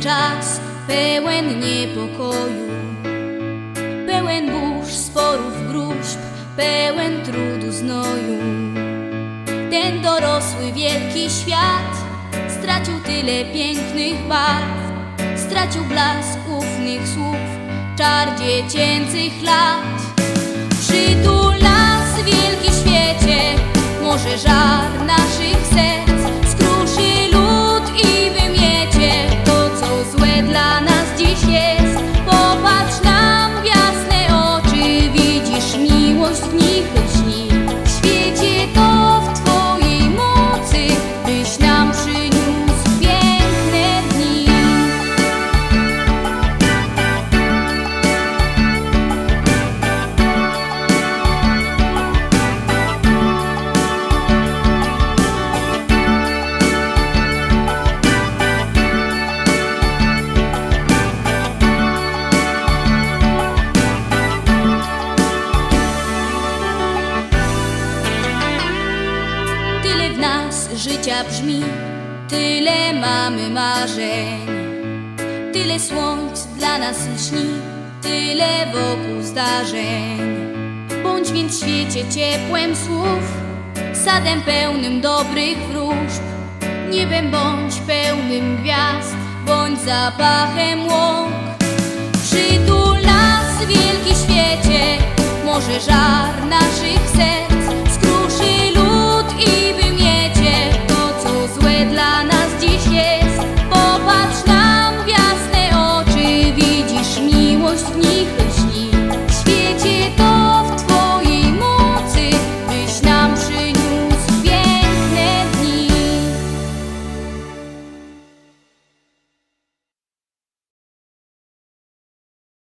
czas pełen niepokoju, pełen burz, sporów, gruźb, pełen trudu, znoju. Ten dorosły wielki świat stracił tyle pięknych barw, stracił blask ufnych słów, czar dziecięcych lat. Życia brzmi, tyle mamy marzeń, tyle słońc dla nas lśni, tyle wokół zdarzeń. Bądź więc świecie ciepłem słów, sadem pełnym dobrych wróżb, niebem bądź pełnym gwiazd, bądź zapachem łąk,